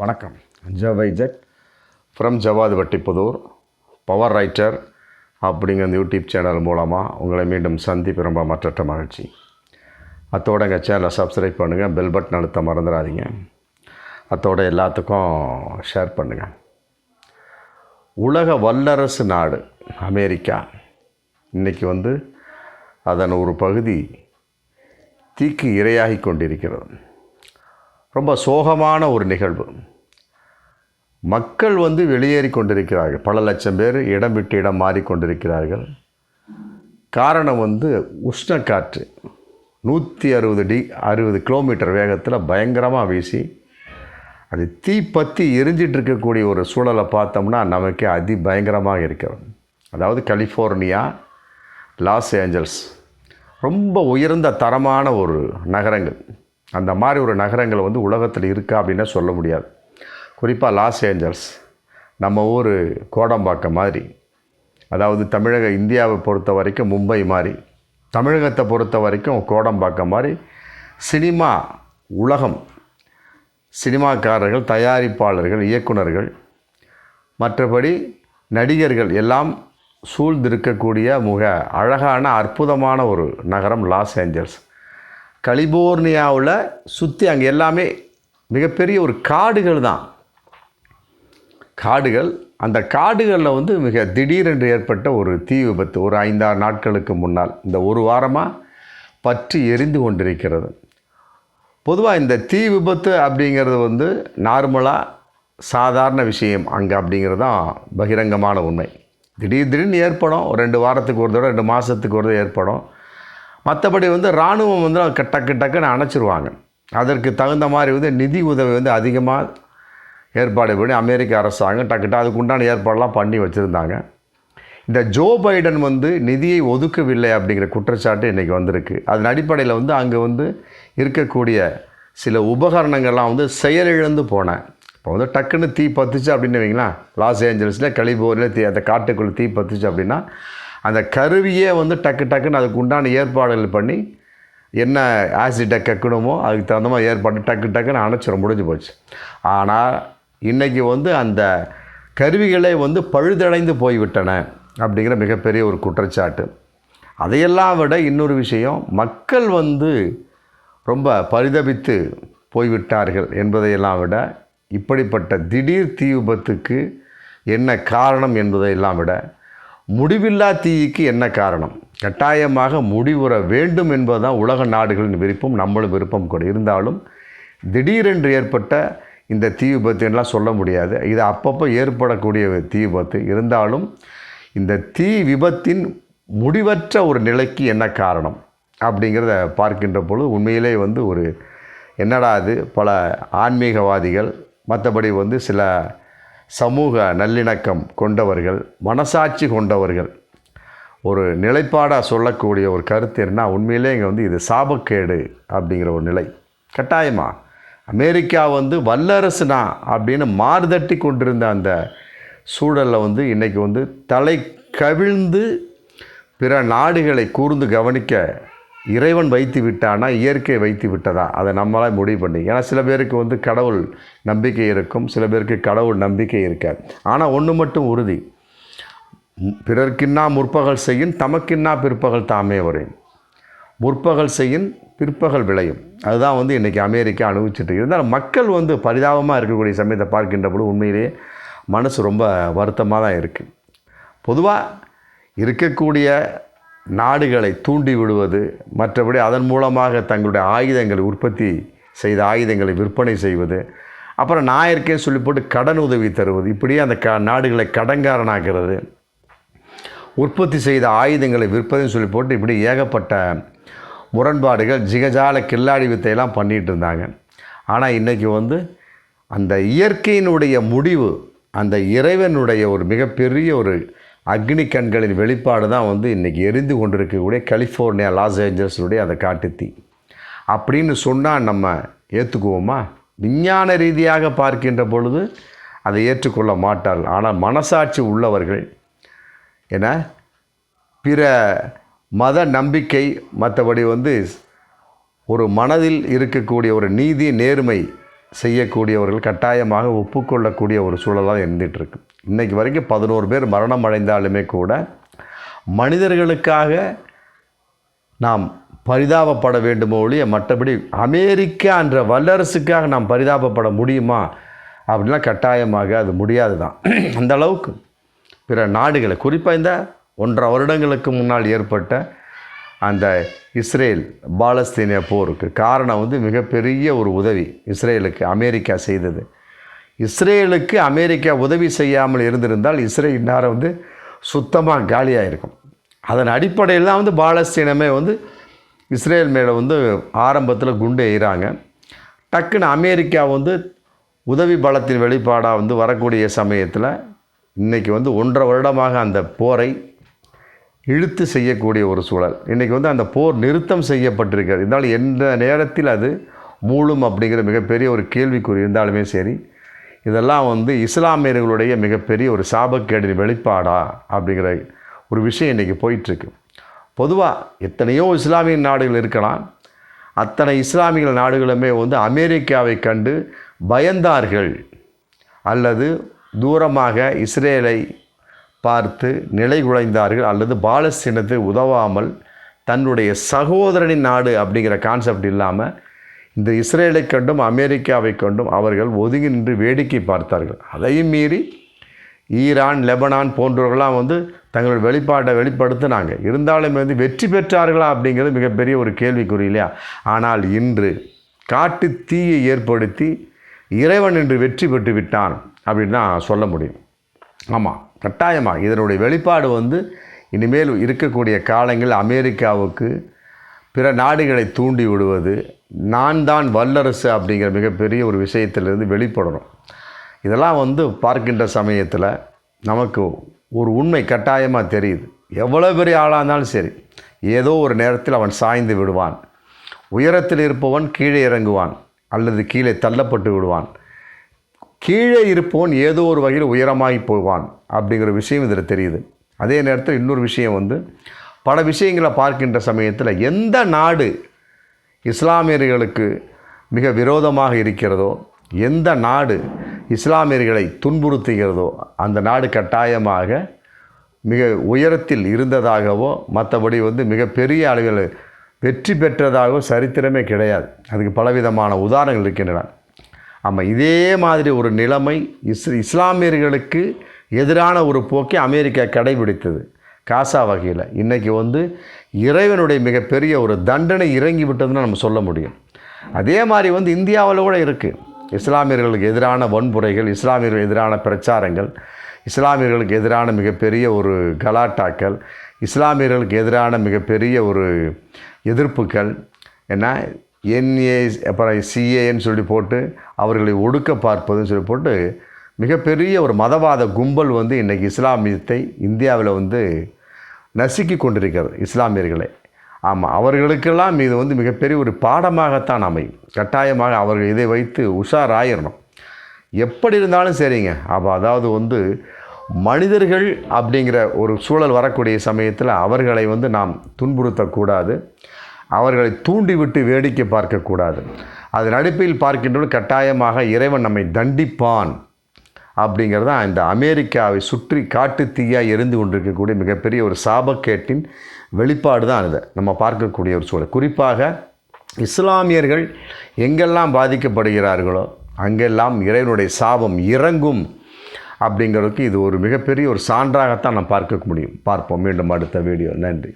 வணக்கம். ஜவைஜட் from Javadhu Vattipudhur. Power writer அப்படிங்கிற YouTube channel மூலமாக உங்களை மீண்டும் சந்திப்பு ரொம்ப மற்றற்ற மகிழ்ச்சி. அத்தோட எங்கள் சேனலை சப்ஸ்கிரைப் பண்ணுங்கள் பெல் பட்டன் அழுத்த மறந்துடாதீங்க. அத்தோட எல்லாத்துக்கும் ஷேர் பண்ணுங்கள் உலக வல்லரசு நாடு அமெரிக்கா. இன்றைக்கி வந்து அதன் ஒரு பகுதி தீக்கு இரையாகி கொண்டிருக்கிறது. ரொம்ப சோகமான ஒரு நிகழ்வு. மக்கள் வந்து வெளியேறி கொண்டிருக்கிறார்கள். பல லட்சம் பேர் இடம் விட்டு இடம் மாறிக்கொண்டிருக்கிறார்கள் காரணம் வந்து உஷ்ணக்காற்று. நூற்றி அறுபது டி அறுபது கிலோமீட்டர் வேகத்தில் பயங்கரமாக வீசி அது தீ பற்றி எரிஞ்சிட்டு இருக்கக்கூடிய ஒரு சூழலை பார்த்தோம்னா நமக்கு அதி பயங்கரமாக இருக்கிறது. அதாவது கலிஃபோர்னியா லாஸ் ஏஞ்சல்ஸ் ரொம்ப உயர்ந்த தரமான ஒரு நகரங்கள். அந்த மாதிரி ஒரு நகரங்கள் வந்து உலகத்தில் இருக்கா அப்படின்னா சொல்ல முடியாது. குறிப்பாக லாஸ் ஏஞ்சல்ஸ் நம்ம ஊர் கோடம்பாக்கம் மாதிரி. அதாவது தமிழக இந்தியாவை பொறுத்த வரைக்கும் மும்பை மாதிரி. தமிழகத்தை பொறுத்த வரைக்கும் கோடம்பாக்கம் மாதிரி சினிமா உலகம். சினிமாக்காரர்கள் தயாரிப்பாளர்கள் இயக்குனர்கள் மற்றபடி நடிகர்கள் எல்லாம் சூழ்ந்திருக்கக்கூடிய மிக அழகான அற்புதமான ஒரு நகரம் லாஸ் ஏஞ்சல்ஸ் கலிபோர்னியாவில் சுற்றி அங்கே எல்லாமே மிகப்பெரிய ஒரு காடுகள் தான். காடுகள் அந்த காடுகளில் வந்து மிக திடீரென்று ஏற்பட்ட ஒரு தீ விபத்து ஒரு ஐந்தாறு நாட்களுக்கு முன்னால். இந்த ஒரு வாரமாக பற்றி எரிந்து கொண்டிருக்கிறது. பொதுவாக இந்த தீ விபத்து அப்படிங்கிறது வந்து நார்மலாக சாதாரண விஷயம் அங்கே அப்படிங்கிறது தான் பகிரங்கமான உண்மை. திடீர் திடீர்னு ஏற்படும் ஒரு ரெண்டு வாரத்துக்கு ஒரு தடவை ரெண்டு மாதத்துக்கு ஒரு தடவை ஏற்படும். மற்றபடி வந்து இராணுவம் வந்து டக்கு டக்குன்னு அணைச்சிருவாங்க. அதற்கு தகுந்த மாதிரி வந்து நிதி உதவி வந்து அதிகமாக ஏற்பாடு பண்ணி அமெரிக்க அரசாங்கம் டக்குட்டு அதுக்கு உண்டான ஏற்பாடெல்லாம் பண்ணி வச்சுருந்தாங்க. இந்த ஜோ பைடன் வந்து நிதியை ஒதுக்கவில்லை அப்படிங்கிற குற்றச்சாட்டு இன்றைக்கி வந்திருக்கு. அதன் அடிப்படையில் வந்து அங்கே வந்து இருக்கக்கூடிய சில உபகரணங்கள்லாம் வந்து செயலிழந்து போனேன் இப்போ வந்து டக்குன்னு தீ பத்துச்சு அப்படின்னு வைங்களா லாஸ் ஏஞ்சல்ஸில் கலிபோரில் தீ அந்த காட்டுக்குள்ளே தீ பத்துச்சு அப்படின்னா அந்த கருவியே வந்து டக்கு டக்குன்னு அதுக்கு உண்டான ஏற்பாடுகள் பண்ணி என்ன ஆசிட்டை கக்கணுமோ அதுக்கு தகுந்த மாதிரி ஏற்பாடு டக்கு டக்குன்னு அணைச்சிரும் முடிஞ்சு போச்சு. ஆனால் இன்றைக்கி வந்து அந்த கருவிகளே வந்து பழுதடைந்து போய்விட்டன அப்படிங்கிற மிகப்பெரிய ஒரு குற்றச்சாட்டு. அதையெல்லாம் விட இன்னொரு விஷயம் மக்கள் வந்து ரொம்ப பரிதபித்து போய்விட்டார்கள் என்பதையெல்லாம் விட இப்படிப்பட்ட திடீர் தீ விபத்துக்கு என்ன காரணம் என்பதையெல்லாம் விட முடிவில்லா தீக்கு என்ன காரணம்? கட்டாயமாக முடிவுற வேண்டும் என்பதுதான் உலக நாடுகளின் விருப்பம் நம்மளும் விருப்பம் கூட. இருந்தாலும் திடீரென்று ஏற்பட்ட இந்த தீ விபத்துலாம் சொல்ல முடியாது. இது அப்பப்போ ஏற்படக்கூடிய தீ விபத்து. இருந்தாலும் இந்த தீ விபத்தின் முடிவற்ற ஒரு நிலைக்கு என்ன காரணம்? அப்படிங்கிறத பார்க்கின்ற பொழுது உண்மையிலே வந்து ஒரு என்னடா அது பல ஆன்மீகவாதிகள் மற்றபடி வந்து சில சமூக நல்லிணக்கம் கொண்டவர்கள் மனசாட்சி கொண்டவர்கள். ஒரு நிலைப்பாடாக சொல்லக்கூடிய ஒரு கருத்து என்ன உண்மையிலே இங்கே வந்து இது சாபக்கேடு அப்படிங்கிற ஒரு நிலை. கட்டாயமாக அமெரிக்கா வந்து வல்லரசுனா அப்படின்னு மாறுதட்டி கொண்டிருந்த அந்த சூழலில் வந்து இன்றைக்கி வந்து தலை கவிழ்ந்து பிற நாடுகளை கூர்ந்து கவனிக்க இறைவன் வைத்து விட்டானா இயற்கை வைத்து விட்டதா? அதை நம்மளால் முடிவு பண்ணி ஏன்னா சில பேருக்கு வந்து கடவுள் நம்பிக்கை இருக்கும் சில பேருக்கு கடவுள் நம்பிக்கை இருக்காது. ஆனால் ஒன்று மட்டும் உறுதி. பிறர்க்கின்னா முற்பகல் செய்யும் தமக்கின்னா பிற்பகல் தாமே வரையும் முற்பகல் செய்யும் பிற்பகல் விளையும். அதுதான் வந்து இன்றைக்கி அமெரிக்கா அனுபவிச்சுட்டு இருந்தாலும் மக்கள் வந்து பரிதாபமாக இருக்கக்கூடிய சமயத்தை பார்க்கின்ற பொழுது உண்மையிலேயே மனசு ரொம்ப வருத்தமாக தான் இருக்குது பொதுவாக இருக்கக்கூடிய நாடுகளை தூண்டி விடுவது மற்றபடி அதன் மூலமாக தங்களுடைய ஆயுதங்களை உற்பத்தி செய்த ஆயுதங்களை விற்பனை செய்வது. அப்புறம் நான் இருக்கேன்னு சொல்லி போட்டு கடன் உதவி தருவது. இப்படியே அந்த க நாடுகளை கடன்காரனாக்கிறது. உற்பத்தி செய்த ஆயுதங்களை விற்பதுன்னு சொல்லி போட்டு இப்படி ஏகப்பட்ட முரண்பாடுகள் ஜிகஜால கில்லாடி வித்தையெல்லாம் பண்ணிகிட்டு இருந்தாங்க. ஆனால் இன்றைக்கி வந்து அந்த இயற்கையினுடைய முடிவு அந்த இறைவனுடைய ஒரு மிகப்பெரிய ஒரு அக்னி கண்களின் வெளிப்பாடு தான் வந்து இன்றைக்கி எரிந்து கொண்டிருக்கக்கூடிய கலிஃபோர்னியா லாஸ் ஏஞ்சல்ஸுடைய அந்த காட்டுத்தீ. அப்படின்னு சொன்னால் நம்ம ஏற்றுக்குவோமா விஞ்ஞான ரீதியாக பார்க்கின்ற பொழுது அதை ஏற்றுக்கொள்ள மாட்டார்கள். ஆனால் மனசாட்சி உள்ளவர்கள் என பிற மத நம்பிக்கை மற்றபடி வந்து ஒரு மனதில் இருக்கக்கூடிய ஒரு நீதி நேர்மை செய்யக்கூடியவர்கள் கட்டாயமாக ஒப்புக்கொள்ளக்கூடிய ஒரு சூழலாக இருந்துகிட்ருக்கு இன்றைக்கு வரைக்கும் பதினோரு பேர் மரணம் அடைந்தாலுமே கூட மனிதர்களுக்காக நாம் பரிதாபப்பட வேண்டுமோ ஒழிய மற்றபடி அமெரிக்கா என்ற வல்லரசுக்காக நாம் பரிதாபப்பட முடியுமா? அப்படின்லாம் கட்டாயமாக அது முடியாது தான் அந்த அளவுக்கு பிற நாடுகளை குறிப்பாக இந்த ஒன்றரை வருடங்களுக்கு முன்னால் ஏற்பட்ட அந்த இஸ்ரேல் பாலஸ்தீனிய போருக்கு காரணம் வந்து மிகப்பெரிய ஒரு உதவி இஸ்ரேலுக்கு அமெரிக்கா செய்தது. இஸ்ரேலுக்கு அமெரிக்கா உதவி செய்யாமல் இருந்திருந்தால் இஸ்ரேல் இந்நேரம் வந்து சுத்தமாக காலியாக இருக்கும் அதன் அடிப்படையில் தான் வந்து பாலஸ்தீனமே வந்து இஸ்ரேல் மேலே வந்து ஆரம்பத்தில் குண்டு எய்கிறாங்க டக்குன்னு அமெரிக்கா வந்து உதவி பலத்தின் வெளிப்பாடாக வந்து வரக்கூடிய சமயத்தில் இன்றைக்கி வந்து ஒன்றரை வருடமாக அந்த போரை இழுத்து செய்யக்கூடிய ஒரு சூழல். இன்றைக்கி வந்து அந்த போர் நிறுத்தம் செய்யப்பட்டிருக்கிறது. இருந்தாலும் எந்த நேரத்தில் அது மூழும் அப்படிங்கிற மிகப்பெரிய ஒரு கேள்விக்குறி இருந்தாலுமே சரி இதெல்லாம் வந்து இஸ்லாமியர்களுடைய மிகப்பெரிய ஒரு சாபக்கேடின் வெளிப்பாடா அப்படிங்கிற ஒரு விஷயம் இன்றைக்கி போயிட்டுருக்கு. பொதுவாக எத்தனையோ இஸ்லாமிய நாடுகள் இருக்கலாம். அத்தனை இஸ்லாமிய நாடுகளுமே வந்து அமெரிக்காவை கண்டு பயந்தார்கள். அல்லது தூரமாக இஸ்ரேலை பார்த்து நிலை குலைந்தார்கள். அல்லது பாலஸ்தீனத்தை உதவாமல் தன்னுடைய சகோதரனின் நாடு அப்படிங்கிற கான்செப்ட் இல்லாமல் இந்த இஸ்ரேலை கண்டும் அமெரிக்காவை கண்டும் அவர்கள் ஒதுங்கி நின்று வேடிக்கை பார்த்தார்கள். அதையும் மீறி ஈரான் லெபனான் போன்றவர்களாம் வந்து தங்களோட வெளிப்பாட்டை வெளிப்படுத்தினாங்க. இருந்தாலும் வந்து வெற்றி பெற்றார்களா அப்படிங்கிறது மிகப்பெரிய ஒரு கேள்விக்குறி இல்லையா? ஆனால் இன்று காட்டு தீயை ஏற்படுத்தி இறைவன் என்று வெற்றி பெற்று விட்டான் அப்படின்னு தான் சொல்ல முடியும். ஆமாம் கட்டாயமாக இதனுடைய வெளிப்பாடு வந்து இனிமேல் இருக்கக்கூடிய காலங்கள் அமெரிக்காவுக்கு பிற நாடுகளை தூண்டி விடுவது நான் தான் வல்லரசு அப்படிங்கிற மிகப்பெரிய ஒரு விஷயத்திலிருந்து வெளிப்படணும். இதெல்லாம் வந்து பார்க்கின்ற சமயத்தில் நமக்கு ஒரு உண்மை கட்டாயமாக தெரியுது. எவ்வளோ பெரிய ஆளாக இருந்தாலும் சரி ஏதோ ஒரு நேரத்தில் அவன் சாய்ந்து விடுவான். உயரத்தில் இருப்பவன் கீழே இறங்குவான் அல்லது கீழே தள்ளப்பட்டு விடுவான். கீழே இருப்பவன் ஏதோ ஒரு வகையில் உயரமாகி போவான் அப்படிங்கிற விஷயம் இதில் தெரியுது. அதே நேரத்தில் இன்னொரு விஷயம் வந்து பல விஷயங்களை பார்க்கின்ற சமயத்தில் எந்த நாடு இஸ்லாமியர்களுக்கு மிக விரோதமாக இருக்கிறதோ எந்த நாடு இஸ்லாமியர்களை துன்புறுத்துகிறதோ அந்த நாடு கட்டாயமாக மிக உயரத்தில் இருந்ததாகவோ மற்றபடி வந்து மிகப்பெரிய அளவில் வெற்றி பெற்றதாகவோ சரித்திரமே கிடையாது. அதுக்கு பலவிதமான உதாரணங்கள் இருக்கின்றன. ஆமாம் இதே மாதிரி ஒரு நிலைமை இஸ் இஸ்லாமியர்களுக்கு எதிரான ஒரு போக்கை அமெரிக்கா கடைபிடித்தது. காசா வகையில். இன்றைக்கி வந்து இறைவனுடைய மிகப்பெரிய ஒரு தண்டனை இறங்கி விட்டதுன்னு நம்ம சொல்ல முடியும். அதே மாதிரி வந்து இந்தியாவில் கூட இருக்குது இஸ்லாமியர்களுக்கு எதிரான வன்முறைகள் இஸ்லாமியர்கள் எதிரான பிரச்சாரங்கள் இஸ்லாமியர்களுக்கு எதிரான மிகப்பெரிய ஒரு கலாட்டாக்கள் இஸ்லாமியர்களுக்கு எதிரான மிகப்பெரிய ஒரு எதிர்ப்புகள் என்ன? என்ஏ அப்புறம் சிஏன்னு சொல்லி போட்டு அவர்களை ஒடுக்க பார்ப்பதுன்னு சொல்லி போட்டு மிகப்பெரிய ஒரு மதவாத கும்பல் வந்து இன்றைக்கி இஸ்லாமியத்தை இந்தியாவில் வந்து நசுக்கி கொண்டிருக்கிறது இஸ்லாமியர்களை. ஆமாம் அவர்களுக்கெல்லாம் இது வந்து மிகப்பெரிய ஒரு பாடமாகத்தான் அமையும். கட்டாயமாக அவர்கள் இதை வைத்து உஷாராயிடணும் எப்படி இருந்தாலும் சரிங்க. அப்போ அதாவது வந்து மனிதர்கள் அப்படிங்கிற ஒரு சூழல் வரக்கூடிய சமயத்தில் அவர்களை வந்து நாம் துன்புறுத்தக்கூடாது. அவர்களை தூண்டிவிட்டு வேடிக்கை பார்க்கக்கூடாது. அது நடிப்பில் பார்க்கின்றோம் கட்டாயமாக இறைவன் நம்மை தண்டிப்பான். அப்படிங்கிறது தான் இந்த அமெரிக்காவை சுற்றி காட்டு தீயாக எரிந்து கொண்டிருக்கக்கூடிய மிகப்பெரிய ஒரு சாபக்கேட்டின் வெளிப்பாடு தான் இது. நம்ம பார்க்கக்கூடிய ஒரு சூழல். குறிப்பாக இஸ்லாமியர்கள் எங்கெல்லாம் பாதிக்கப்படுகிறார்களோ அங்கெல்லாம் இறைவனுடைய சாபம் இறங்கும் அப்படிங்கிறதுக்கு இது ஒரு மிகப்பெரிய ஒரு சான்றாகத்தான் நாம் பார்க்க முடியும். பார்ப்போம். மீண்டும் அடுத்த வீடியோ. நன்றி.